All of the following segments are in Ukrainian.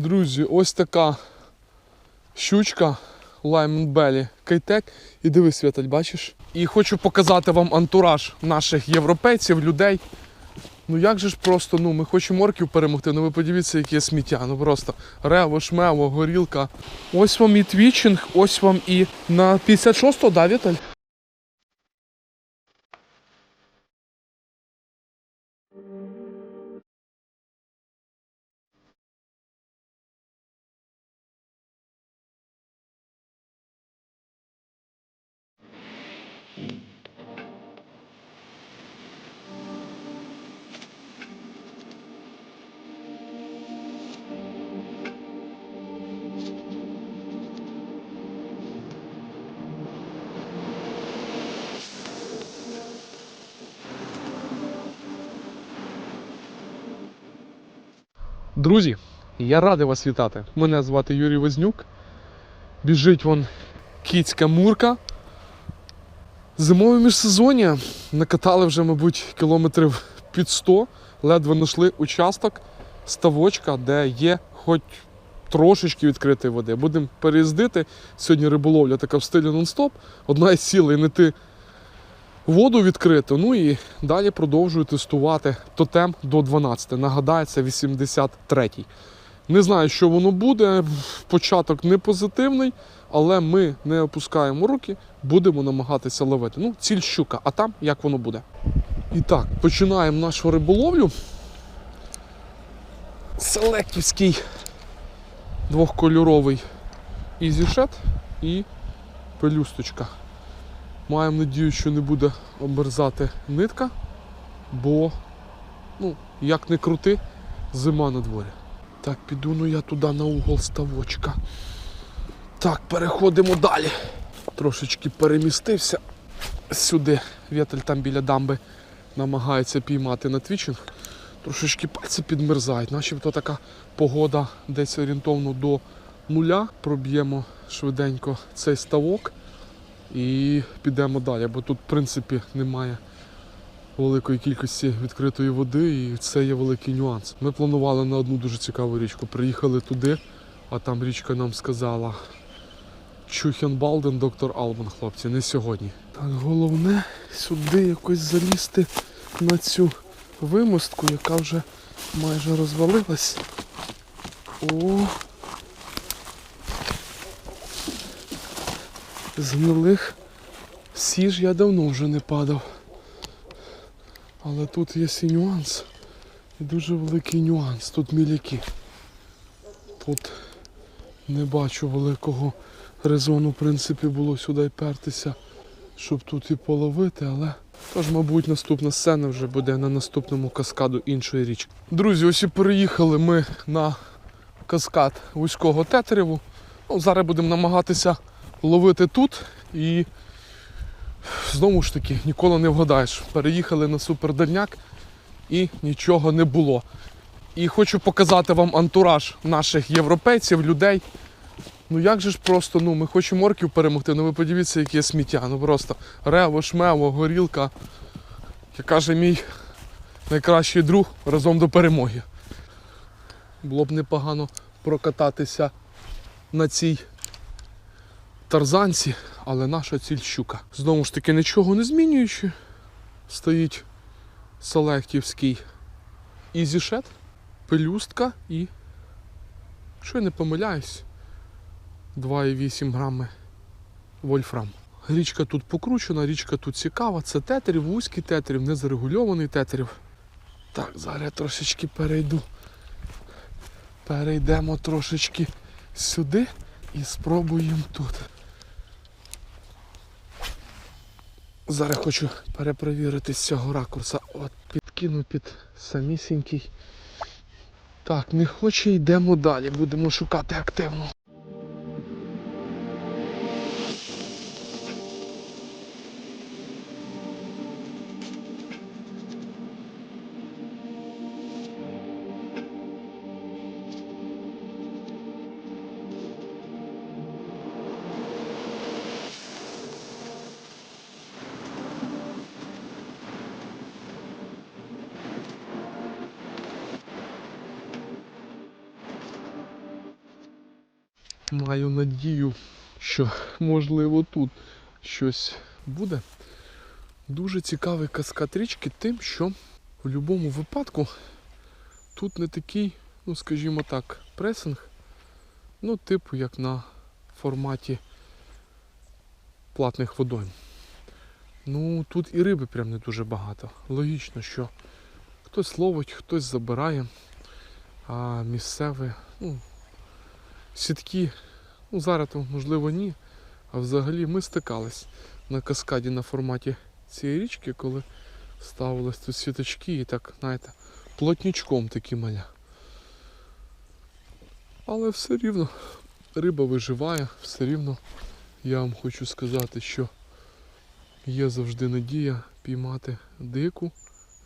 Друзі, ось така щучка Lyman Belly Кейтек. І дивись, Святаль, бачиш? І хочу показати вам антураж наших європейців, людей. Ну як же ж просто, ну ми хочемо орків перемогти, ну ви подивіться, яке сміття. Ну просто рево, шмево, горілка. Ось вам і твічинг, ось вам і на 56-го, да, Віталь? Друзі, я радий вас вітати. Мене звати Юрій Вознюк. Біжить вон кіцька мурка. Зимове міжсезоння накатали вже, мабуть, кілометрів під 100. Ледве знайшли участок ставочка, де є хоч трошечки відкритої води. Будемо переїздити. Сьогодні риболовля така в стилі нон-стоп. Одна із цілей не ти воду відкрито. Ну і далі продовжую тестувати тотем до 12. Нагадаю, це 83-й. Не знаю, що воно буде. Початок не позитивний, але ми не опускаємо руки, будемо намагатися ловити. Ну, ціль щука, а там як воно буде. І так, починаємо нашу риболовлю. Селектівський двохкольоровий ізішет і пелюсточка. Маємо надію, що не буде оберзати нитка, бо, ну, як не крути, зима на дворі. Так, піду ну я туди на угол ставочка. Так, переходимо далі. Трошечки перемістився сюди. Вітель там біля дамби намагається піймати на твічинг. Трошечки пальці підмерзають, начебто така погода десь орієнтовно до нуля. Проб'ємо швиденько цей ставок і підемо далі, бо тут, в принципі, немає великої кількості відкритої води, і це є великий нюанс. Ми планували на одну дуже цікаву річку. Приїхали туди, а там річка нам сказала Чухенбалден, доктор Албан, хлопці, не сьогодні. Так, головне сюди якось залізти на цю вимостку, яка вже майже розвалилась. О, гнилих сіж я давно вже не падав. Але тут є і нюанс. І дуже великий нюанс. Тут міляки. Тут не бачу великого резону, в принципі, було сюди й пертися, щоб тут і половити, але. Тож, мабуть, наступна сцена вже буде на наступному каскаду іншої річки. Друзі, ось і переїхали ми на каскад вузького тетереву. Ну, зараз будемо намагатися ловити тут і знову ж таки ніколи не вгадаєш. Переїхали на супердальняк і нічого не було. І хочу показати вам антураж наших європейців, людей. Ну як же ж просто, ну ми хочемо орків перемогти, ну ви подивіться, яке сміття. Ну просто рево, шмево, горілка. Як каже мій найкращий друг разом до перемоги. Було б непогано прокататися на цій тарзанці, але наша ціль щука. Знову ж таки, нічого не змінюючи, стоїть селектівський ізішет, пелюстка і, що я не помиляюсь, 2,8 грами вольфрам. Річка тут покручена, річка тут цікава. Це тетерів, вузький тетерів, незарегульований тетерів. Так, зараз я трошечки перейду. Перейдемо трошечки сюди і спробуємо тут. Зараз хочу перепровірити з цього ракурса. От, підкину під самісінький. Так, не хоче, йдемо далі. Будемо шукати активно. Маю надію, що можливо тут щось буде. Дуже цікавий каскад річки тим, що в будь-якому випадку тут не такий, ну скажімо так, пресинг, ну, типу як на форматі платних водойм. Ну, тут і риби прям не дуже багато. Логічно, що хтось ловить, хтось забирає, а місцеві, ну, сітки, ну зараз то можливо ні. А взагалі ми стикались на каскаді на форматі цієї річки, коли ставились тут сіточки і так, знаєте, плотнічком такі маля. Але все рівно риба виживає, все рівно я вам хочу сказати, що є завжди надія піймати дику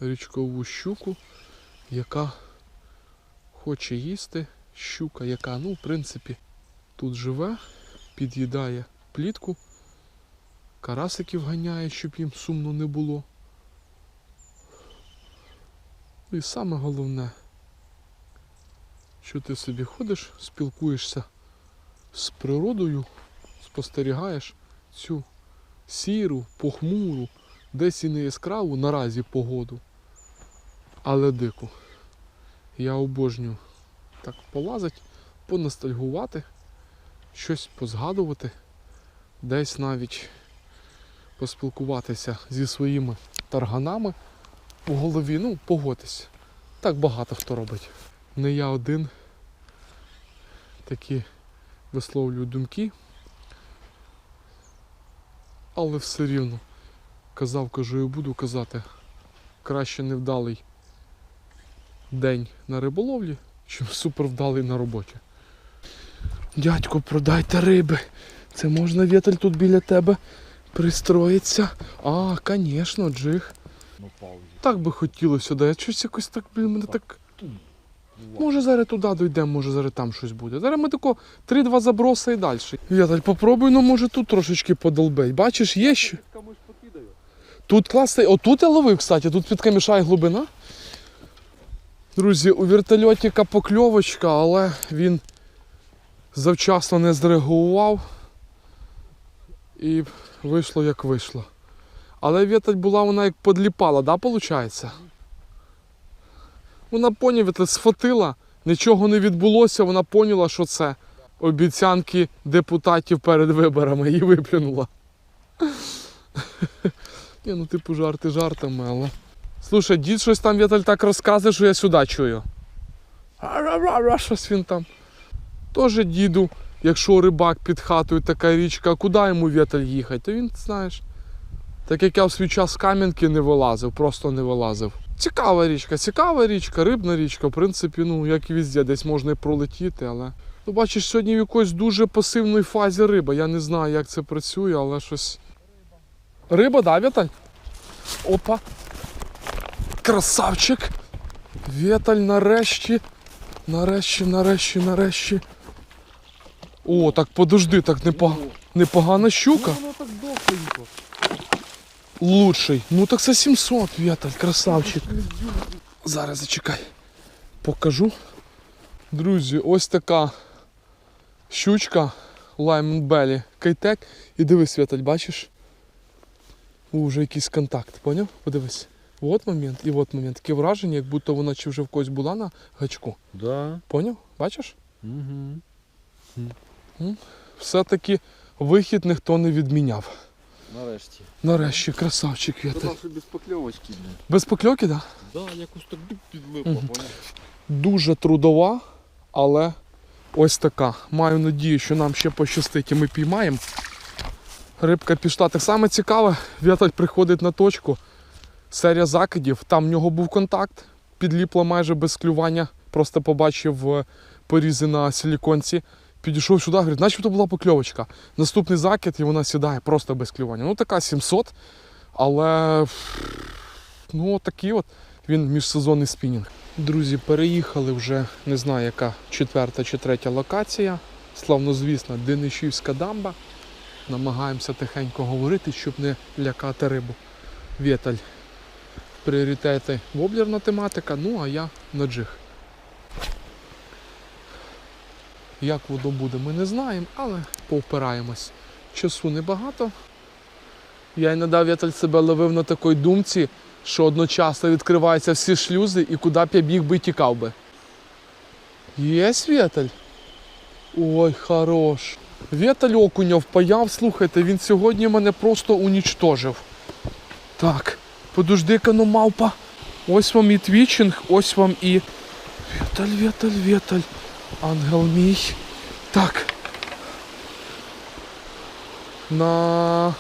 річкову щуку, яка хоче їсти. Щука, яка, ну, в принципі, тут живе, під'їдає плітку, карасиків ганяє, щоб їм сумно не було. І саме головне, що ти собі ходиш, спілкуєшся з природою, спостерігаєш цю сіру, похмуру, десь і не яскраву наразі погоду, але дику. Я обожнюю так полазить, поностальгувати, щось позгадувати, десь навіть поспілкуватися зі своїми тарганами у голові, ну, погодьтесь. Так багато хто робить. Не я один такі висловлюю думки, але все рівно казав, кажу і буду казати, краще невдалий день на риболовлі, чим супервдалий на роботі. Дядько, продайте риби. Це можна вітель тут біля тебе пристроїться. А, звісно, джиг. Так би хотілося, да. Я щось якось так, блін, мене так. Може зараз туди дійдемо, може зараз там щось буде. Зараз ми тако 3-2 заброси і далі. Віталь, попробуй, ну може тут трошечки подолбей. Бачиш, є що? Тут класний. Отут я ловив, кстати, тут під камішає глибина. Друзі, у вертольотіка покльовочка, але він завчасно не зреагував. І вийшло як вийшло. Але віталь була вона як подліпала, да, виходить? Вона віталь, схватила, нічого не відбулося, вона поняла, що це обіцянки депутатів перед виборами і виплюнула. Ні, ну типу жарти жартами, але. Слушай, дід щось там Віталь так розказує, що я сюди чую. Ра-ра-ра, щось він там. Тоже діду, якщо рибак під хатою така річка, куди йому Віталь їхати? То він, знаєш, так як я в свій час Кам'янки не вилазив, просто не вилазив. Цікава річка, цікава річка, рибна річка, в принципі, ну, як і везде, десь можна і пролетіти, але. Ну, бачиш, сьогодні в якоїсь дуже пасивної фазі риба. Я не знаю, як це працює, але щось. Риба, да, Віталь? Опа. Красавчик. Віталь нарешті. Нарешті, нарешті, нарешті. О, так подожди, так непогано. Непогана щука. Ну. Лучший. Ну так це 700, Віталь, красавчик. Зараз зачекай. Покажу. Друзі, ось така щучка Lyman Belly Кейтек. І дивись, Віталь, бачиш? О, вже якийсь контакт, поняв? Подивись. От момент і от момент. Таке враження, як будто вона чи вже в когось була на гачку. Да. Поняв? Бачиш? Угу. Все-таки вихід ніхто не відміняв. Нарешті. Нарешті, красавчик. Думав, що без покльовочки. Без покльоки, так? Да? Да, якось так підлипло, поняв? дуже трудова, але ось така. Маю надію, що нам ще пощастить і ми піймаємо. Рибка пішла. Так само цікаве, Віталь приходить на точку. Серія закидів, там в нього був контакт, підліпла майже без клювання. Просто побачив е, порізи на силіконці. Підійшов сюди, говорить, начебто була покльовочка. Наступний закид і вона сідає просто без клювання. Ну така 700, але ну такий от він міжсезонний спінінг. Друзі, переїхали вже не знаю, яка четверта чи третя локація. Славнозвісна Денишівська дамба. Намагаємося тихенько говорити, щоб не лякати рибу. Вєталь. Пріоритети воблерна тематика, ну а я на джиг. Як воно буде, ми не знаємо, але повпираємось. Часу небагато. Я й надав Віталь себе ловив на такій думці, що одночасно відкриваються всі шлюзи і куди б я біг би тікав би. Є Віталь? Ой, хорош. Віталь окуня впаяв, слухайте, він сьогодні мене просто унічтожив. Так, подожди-ка, ну мавпа. Ось вам і твічинг, ось вам і. Віталь, Віталь, Віталь. Ангел мій. Так. На.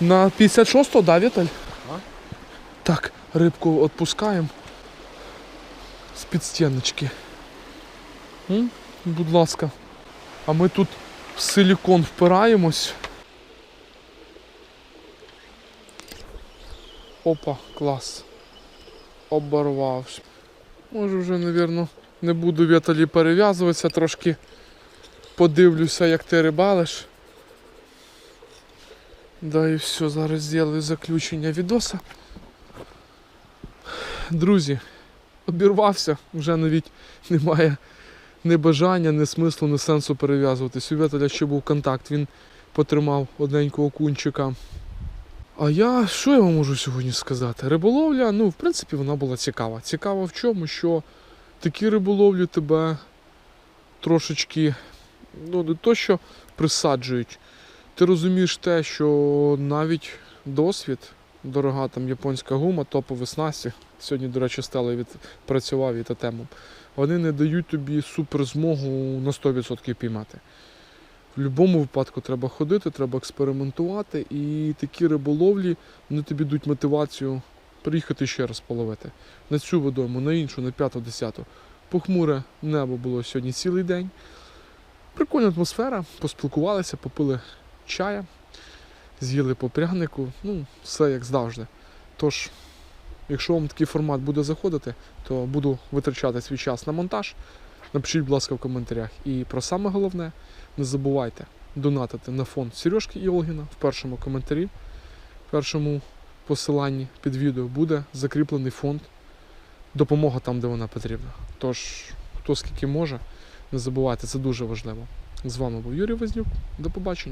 На 56-го, да, Віталь? А? Так, рибку відпускаємо. З-під стіночки. М? Будь ласка. А ми тут в силікон впираємось. Опа, клас. Оборвався. Може вже, мабуть, не буду Віталі перев'язуватися, трошки подивлюся, як ти рибалиш. Да і все, зараз зроблю заключення відоса. Друзі, обірвався, вже навіть немає ні бажання, ні смислу, ні сенсу перев'язуватись. У Віталя ще був контакт, він потримав одненького кунчика. А я що я вам можу сьогодні сказати? Риболовля, ну, в принципі, вона була цікава. Цікава в чому, що такі риболовлі тебе трошечки, ну, не то, що присаджують. Ти розумієш те, що навіть досвід, дорога там японська гума, топові снасті. Сьогодні, до речі, стали відпрацював і та тему. Вони не дають тобі суперзмогу на 100% піймати. В будь-якому випадку треба ходити, треба експериментувати, і такі риболовлі вони тобі дають мотивацію приїхати ще раз половити. На цю водойму, на іншу, на п'яту, десяту. Похмуре небо було сьогодні цілий день. Прикольна атмосфера, поспілкувалися, попили чая, з'їли по прянику, ну, все як завжди. Тож, якщо вам такий формат буде заходити, то буду витрачати свій час на монтаж. Напишіть, будь ласка, в коментарях. І про саме головне, не забувайте донатити на фонд Сережки Іолгіна в першому коментарі, в першому посиланні під відео буде закріплений фонд. Допомога там, де вона потрібна. Тож, хто скільки може, не забувайте, це дуже важливо. З вами був Юрій Вознюк. До побачення.